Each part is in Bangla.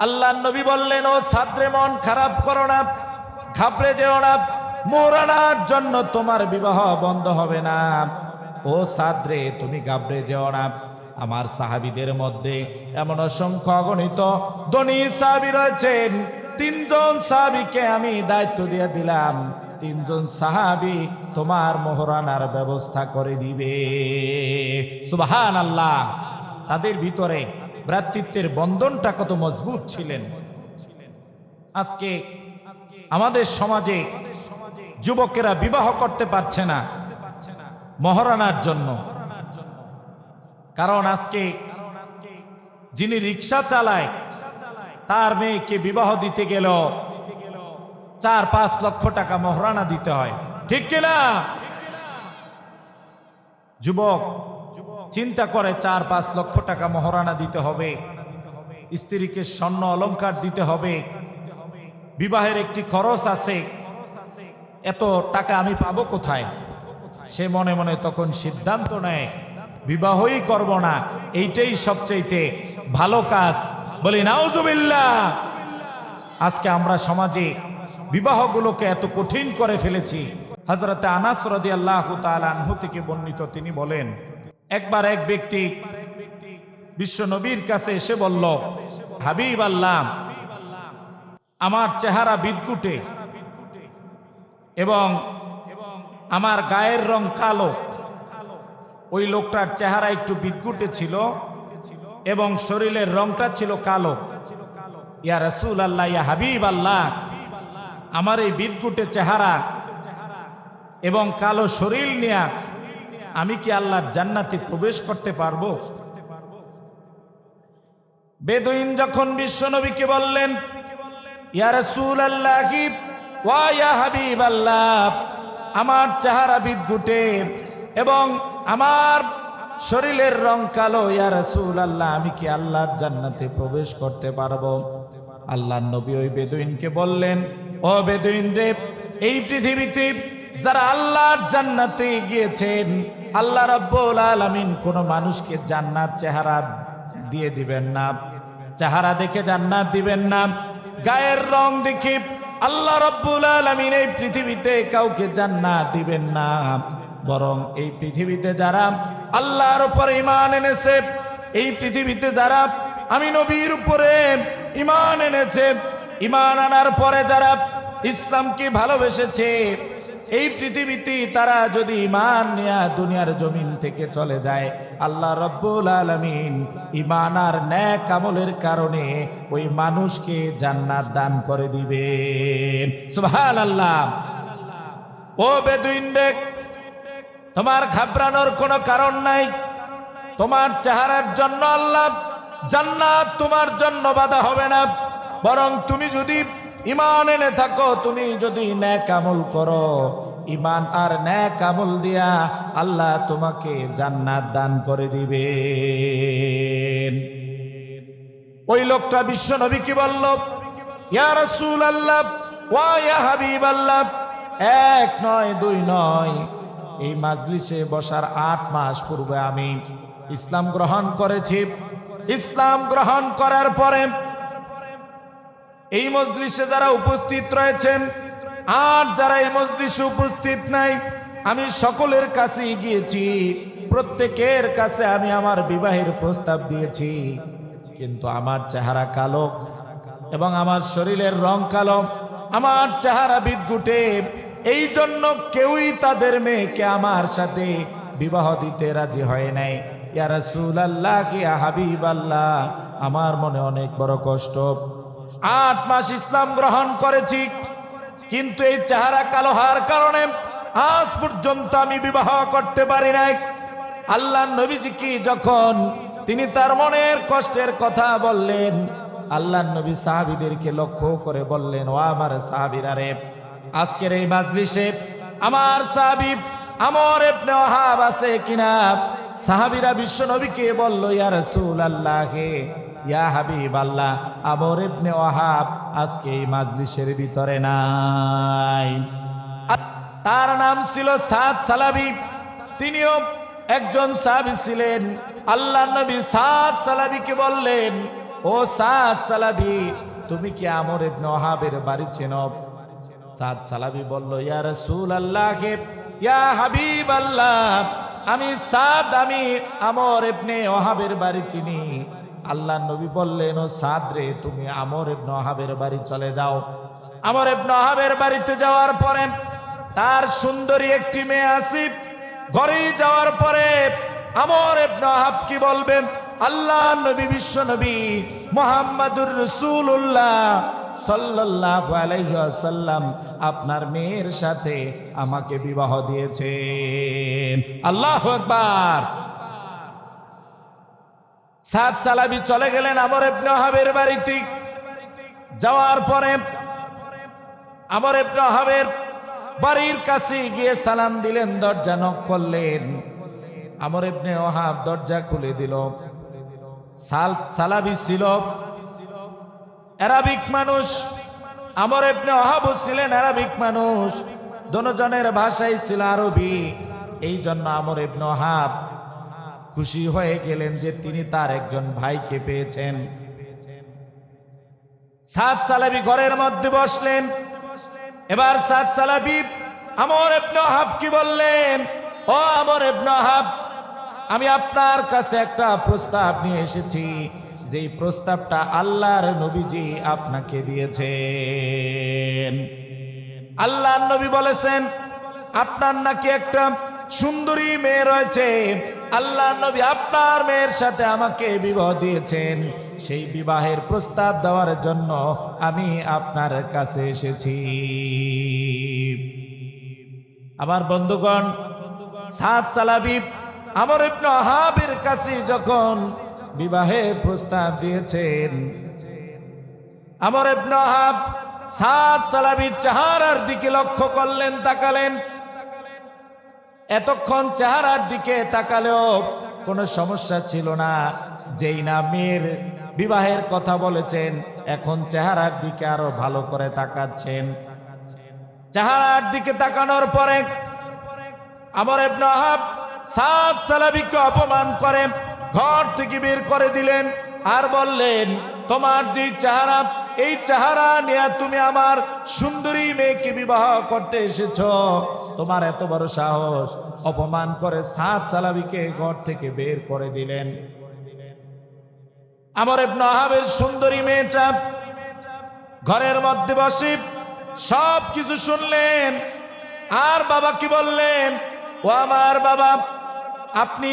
আল্লাহ নবী বললেন, ও সাদ্রে মন, খারাপ করো না, ঘাবড়ে যেও না মোরানার জন্য তোমার বিবাহ বন্ধ হবে না। ও সাদ্রে, তুমি ঘাবড়ে যেও না। আমার সাহাবিদের মধ্যে এমন অসংখ্য অগণিত ধনী সাহাবি রয়েছেন। তিনজন সাহাবিকে আমি দায়িত্ব দিয়ে দিলাম। তিনজন সাহাবি তোমার মোহরানার ব্যবস্থা করে দিবে। সুবাহান আল্লাহ তাদের ভিতরে ভ্রাতৃত্বের বন্ধনটা কত মজবুত ছিলেন। আজকে আমাদের সমাজে যুবকেরা বিবাহ করতে পারছে না মহারানার জন্য। কারণ আজকে যিনি রিক্সা চালায়, তার মেয়েকে বিবাহ দিতে গেল চার পাঁচ লক্ষ টাকা মহারানা দিতে হয়। ঠিক কিনা? যুবক চিন্তা করে চার পাঁচ লক্ষ টাকা মহারানা দিতে হবে। স্ত্রীকে স্বর্ণ অলংকার দিতে হবে। বিবাহের একটি খরচ আছে। এত টাকা আমি পাবো কোথায়? সে মনে মনে তখন সিদ্ধান্ত নেয়, বিবাহই করব না। এইটাই সবচেয়ে ভালো কাজ। বলি, নাউজুবিল্লাহ! আজকে আমরা সমাজে বিবাহগুলোকে এত কঠিন করে ফেলেছি। হজরতে আনাস রদি আল্লাহ আনহু থেকে বর্ণিত তিনি বলেন একবার এক ব্যক্তি বিশ্ব নবীর কাছে এসে বলল, হাবিব আল্লাহ, আমার চেহারা বিদ্যুটে এবং আমার গায়ের রং কালো। ওই লোকটার চেহারা একটু বিদ্যুটে ছিল এবং শরীরের রংটা ছিল কালো। ইয়া রসুল আল্লাহ, ইয়া হাবিব আল্লাহ, আমার এই বিদ্যুটে চেহারা এবং কালো শরীর নিয়ে আমি কি আল্লাহর জান্নাতে প্রবেশ করতে পারব? বেদুইন যখন বিশ্বনবীকে বললেন, ইয়া রসুল আল্লাহ ওয়া হাবিব আল্লাহ আমার চেহারা বিদ্যুটে এবং আমার শরীরের রং কালো, ইয়া আল্লাহ আমি কি আল্লাহর জান্নাতে প্রবেশ করতে পারব? আল্লাহ নবী ওই বেদুইনকে বললেন, ও বেদুইন রে, এই পৃথিবীতে যারা আল্লাহর জান্নাতে গিয়েছেন, আল্লাহ রাব্বুল আলামিন কোন মানুষকে জান্নাত চেহারা দিয়ে দিবেন না। চেহারা দেখে জান্নাত দিবেন না। গায়ের রং দেখে আল্লাহ রাব্বুল আলামিন এই পৃথিবীতে কাউকে জান্নাত দিবেন না। বরং এই পৃথিবীতে যারা আল্লাহর উপর ইমান এনেছে, এই পৃথিবীতে যারা আমি নবীর উপরে ইমান এনেছে ইমান আনার পরে যারা ইসলামকে ভালোবেসেছে এই পৃথিবীতে তারা যদি ইমান নিয়ে দুনিয়ার জমিন থেকে চলে যায়, আল্লাহ রব্বুল আলমিন ইমান আর ন্যাক আমলের কারণে ওই মানুষকে জান্নাত দান করে দিবেন। আল্লাহ ও বেদুইন রে তোমার ঘাবড়ানোর কোনো কারণ নাই। তোমার চেহারার জন্য আল্লাহ জান্নাত তোমার জন্য বাধা হবে না। বরং তুমি যদি ইমান এনে থাকো, তুমি যদি ন্যাক আমল করো, ইমান আর ন্যাক আমল দিয়া আল্লাহ তোমাকে জান্নাত দান করে দিবে ওই লোকটা বিশ্ব নবী কি বলল? ইয়া রাসূল আল্লাহ ওয়া হাবিব আল্লাহ এক নয়, দুই নয়, এই মাজলিসে বসার আট মাস পূর্বে আমি ইসলাম গ্রহণ করেছি। ইসলাম গ্রহণ করার পরে এই মজলিসে যারা উপস্থিত রয়েছেন, আর যারা এই মজলিসে উপস্থিত নাই, আমি সকলের কাছে গিয়েছি, প্রত্যেকের কাছে আমি আমার বিবাহের প্রস্তাব দিয়েছি। কিন্তু আমার চেহারা কালো এবং আমার শরীরের রং কালো, আমার চেহারা বিদ্যুটে এই জন্য কেউই তাদের মেয়েকে আমার সাথে বিবাহ দিতে রাজি হয় নাই। ইয়া রাসূলুল্লাহ, ইয়া হাবিবাল্লাহ, আমার মনে অনেক বড় কষ্ট। আট মাস ইসলাম গ্রহণ করেছি। কিন্তু এই চেহারা কালো হওয়ার কারণে আজ পর্যন্ত আমি বিবাহ করতে পারি নাই। আল্লাহ নবীজি কি যখন তিনি তার মনের কষ্টের কথা বললেন, আল্লাহ নবী সাহাবিদেরকে লক্ষ্য করে বললেন, ও আমার সাহাবিরা রে, আজকের এই মাজলিসে আমার সাহাবি আমার ইবনে ওয়াহাব আছে কিনা? সাহাবীরা বিশ্ব নবীকে বলল ইয়ার রাসূল আল্লাহে ইয়া হাবিব আল্লাহ আমর ইবনে ওয়াহাব আজকে এই মাজলিসের ভিতরে নাই। তার নাম ছিল সাদ সালাবি। তিনিও একজন সাহাবী ছিলেন। আল্লাহ নবী সাদ সালাবিকে বললেন, ও সাদ সালাবি, তুমি কি আমর ইবনে ওহাবের বাড়ি চেনো? সাদ সালাবি বলল, ইয়া রাসূল আল্লাহ ইয়া হাবিব আল্লাহ, আমি সাদ, আমি আমর ইবনে ওহাবের বাড়ি চিনি। আল্লাহ নবী বললেন, ও সাদ রে, তুমি আমর ইবনে ওহাবের বাড়ি চলে যাও। আমর ইবনে ওহাবের বাড়িতে যাওয়ার পরে তার সুন্দরী একটি মেয়ে আসিফ ঘরে যাওয়ার পরে আমর ইবনে ওহাব কি বলবেন? আল্লাহ নবী, বিশ্ব নবী মোহাম্মদুর সাল্লাল্লাহু আলাইহি ওয়াসাল্লাম আপনার মেয়ের সাথে আমাকে বিবাহ দিয়েছেন। আল্লাহু আকবার। সাত চালাবি, চলে গেলেন আমর ইবনে ওহাবের বাড়িতে। যাওয়ার পরে আমর ইবনে হাবের বাড়ির কাছে গিয়ে সালাম দিলেন, দরজা নক করলেন। আমর ইবনে ওহাব দরজা খুলে দিল। সাল, সালাবি ছিল। অ্যারাবিক মানুষ, আমর ইবনে ওহাব ছিলেন অ্যারাবিক মানুষ। দনজনের ভাষাই ছিল আরবি। এই জন্য আমর ইবনে ওহাব খুশি হয়ে গেলেন যে তিনি তার একজন ভাইকে পেয়েছেন। সাত সালাবি ঘরের মধ্যে বসলেন। এবার সাত সালাবি আমর ওহাব কি বললেন? ও আমর ইবনে ওহাব আমি আপনার কাছে একটা প্রস্তাব নিয়ে এসেছি। যেই প্রস্তাবটা আল্লাহর নবীজি আপনাকে দিয়েছেন। আল্লাহর নবী বলেছেন, আপনার নাকি একটা সুন্দরী মেয়ে রয়েছে। আল্লাহ নবী আপনার মেয়ের সাথে আমাকে বিবাহ দিয়েছেন। সেই বিবাহের প্রস্তাব দেওয়ার জন্য আমি আপনার কাছে এসেছি। আমার বন্ধুগণ সাত সালাবিব আমার ইবনে ওহাবের কাছে যখন বিবাহের প্রস্তাব দিয়েছেন, আমার ইবনে ওহাব সাত সালাবির চেহারার দিকে লক্ষ্য করলেন, তাকালেন। এতক্ষণ চেহারার দিকে তাকালেও কোনো সমস্যা ছিল না। যেই না মেয়ের বিবাহের কথা বলেছেন, এখন চেহারার দিকে আরও ভালো করে তাকাচ্ছেন। চেহারার দিকে তাকানোর পরে আমার সাত সালাবিকে অপমান করে ঘর থেকে বের করে দিলেন আর বললেন, তোমার যে চেহারা এই চেহারা নিয়ে তুমি আমার সুন্দরী মেয়েকে বিবাহ করতে এসেছ। তোমার এত বড় সাহস, অপমান করে সাত সালাবিকে ঘর থেকে বের করে দিলেন। আমার ইবনে ওহাবের সুন্দরী মেয়েটা ঘরের মধ্যে বসে সব কিছু শুনলেন। আর বাবা কি বললেন? ও আমার বাবা, আপনি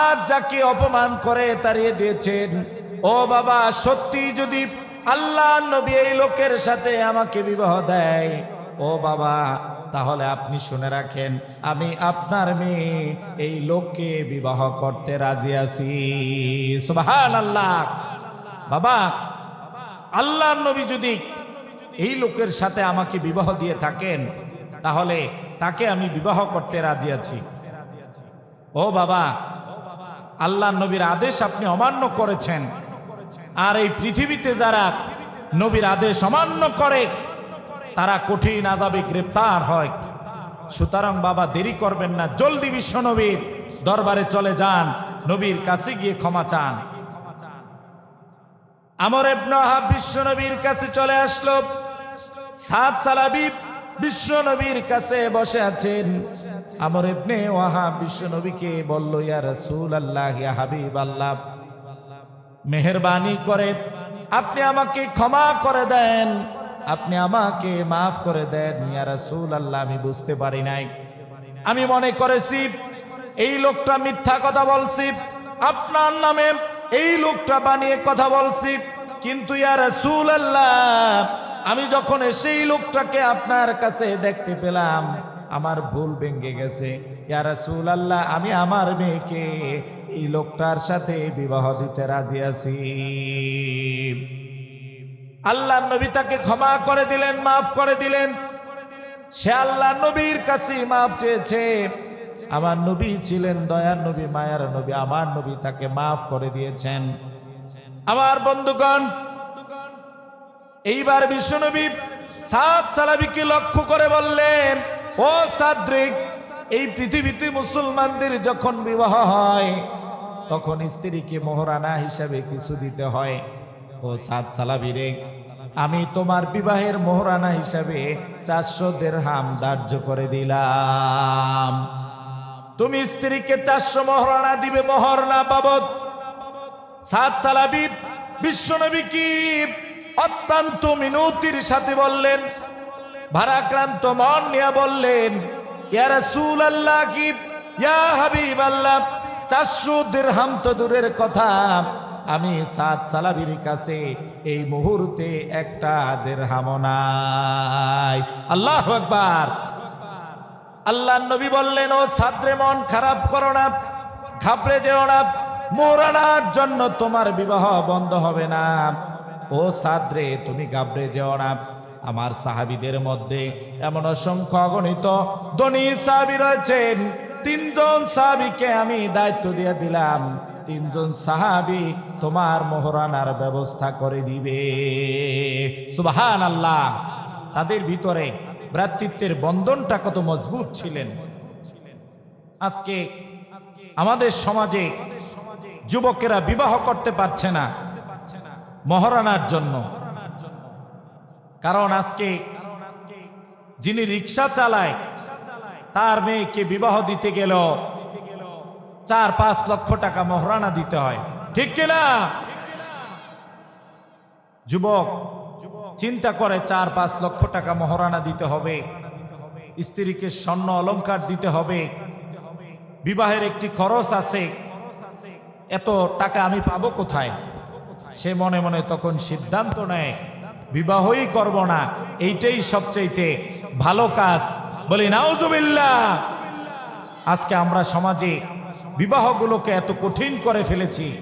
আজ যাকে অপমান করে তাড়িয়ে দিয়েছেন, ও বাবা, সত্যি যদি আল্লাহ নবী এই লোকের সাথে আমাকে বিবাহ দেয়। ও বাবা, তাহলে আপনি শুনে রাখেন, আমি আপনার মেয়ে এই লোককে বিবাহ করতে রাজি আছি। সুবহান আল্লাহ বাবা, আল্লাহ নবী যদি এই লোকের সাথে আমাকে বিবাহ দিয়ে থাকেন, তাহলে তাকে আমি বিবাহ করতে রাজি আছি। ও বাবা, আল্লাহ নবীর আদেশ আপনি অমান্য করেছেন। আর এই পৃথিবীতে যারা নবীর আদেশ অমান্য করে, তারা কঠিন আজাবে গ্রেপ্তার হয়। সুতরাং বাবা, দেরি করবেন না, জলদি বিশ্ব নবীর দরবারে চলে যান, নবীর কাছে গিয়ে ক্ষমা চান। আমর ইবনে বিশ্ব নবীর কাছে চলে আসলো। সাত সালাবি বিশ্ব নবীর কাছে বসে আছেন। আমর ইবনে ওয়াহাব বিশ্ব নবীকে বলল, ইয়া রাসূল আল্লাহ ইয়া হাবিব আল্লাহ মেহেরবানি করে, আপনি আমাকে ক্ষমা করে দেন। আপনি আমাকে মাফ করে দেন। ইয়া রাসূল আল্লাহ আমি বুঝতে পারি নাই। আমি মনে করেছি, এই লোকটা মিথ্যা কথা বলছি। আপনার নামে এই লোকটা বানিয়ে কথা বলছি। কিন্তু ইয়া রাসূল আল্লাহ আমি যখন সেই লোকটাকে আপনার কাছে দেখতে পেলাম আমার ভুল ভেঙে গেছে। ইয়া আল্লাহ আমি আমার মেয়েকে এই লোকটার সাথে বিবাহ দিতে রাজি আছি। আল্লাহ নবী তাকে ক্ষমা করে দিলেন, মাফ করে দিলেন। সে আল্লাহ নবীর কাছে মাফ চেয়েছে। আমার নবী ছিলেন দয়ার নবী, মায়ার নবী, আমার নবী তাকে মাফ করে দিয়েছেন। আমার বন্ধুগণ, এইবার বিশ্বনবী সাত সালাবিকে লক্ষ্য করে বললেন ও সাদ্রিক, এই পৃথিবীতে মুসলমানদের যখন বিবাহ হয়, তখন স্ত্রীকে মোহরানা হিসাবে কিছু দিতে হয়। ও সাত সালাবিরে, আমি তোমার বিবাহের মোহরানা হিসাবে চারশো দেড়হাম ধার্য করে দিলাম। তুমি স্ত্রীকে চারশো মহারণা দিবে মহারণা বাবদ। সাত সালাবি, বিশ্বনবী কি অত্যন্ত মিনতির সাথে বললেন ভারাক্রান্ত মন নিয়ে বললেন, ইয়া রাসূল আল্লাহ কি? ইয়া হাবিব আল্লাহ দিরহাম তো দূরের কথা। আমি সাত সালাবির কাছে এই মুহূর্তে একটা দেড়হাম নাই। আল্লাহ আকবার। আল্লাহ নবী বললেন, ও সাদ্রে মন খারাপ করো না, ঘাবড়ে যেও না, মোরানার জন্য তোমার বিবাহ বন্ধ হবে না। ও সাদ্রে, তুমি ঘাবড়ে যেও না। আমার সাহাবিদের মধ্যে এমন অসংখ্য অগণিত ধনী সাহাবি রয়েছেন। তিনজন সাহাবিকে আমি দায়িত্ব দিয়ে দিলাম। তিনজন সাহাবি তোমার মোহরানার ব্যবস্থা করে দিবে। সুবাহান আল্লাহ তাদের ভিতরে ভ্রাতৃত্বের বন্ধনটা কত মজবুত ছিলেন। আজকে আমাদের সমাজে যুবকেরা বিবাহ করতে পারছে না, মহারানার জন্য। কারণ আজকে যিনি রিক্সা চালায়, তার মেয়েকে বিবাহ দিতে গেল চার পাঁচ লক্ষ টাকা মহরানা দিতে হয়। ঠিক কিনা? যুবক, চিন্তা করে চার পাঁচ লক্ষ টাকা মহরানা দিতে হবে। স্ত্রীকে স্বর্ণ অলংকার দিতে হবে। বিবাহের একটি খরচ আছে। এত টাকা আমি পাবো কোথায়? সে মনে মনে তখন সিদ্ধান্ত নেয় বিবাহই করব না। এইটাই সবচাইতে ভালো কাজ। বলি, নাউজুবিল্লাহ। আজকে আমরা সমাজে বিবাহগুলোকে এত কঠিন করে ফেলেছি।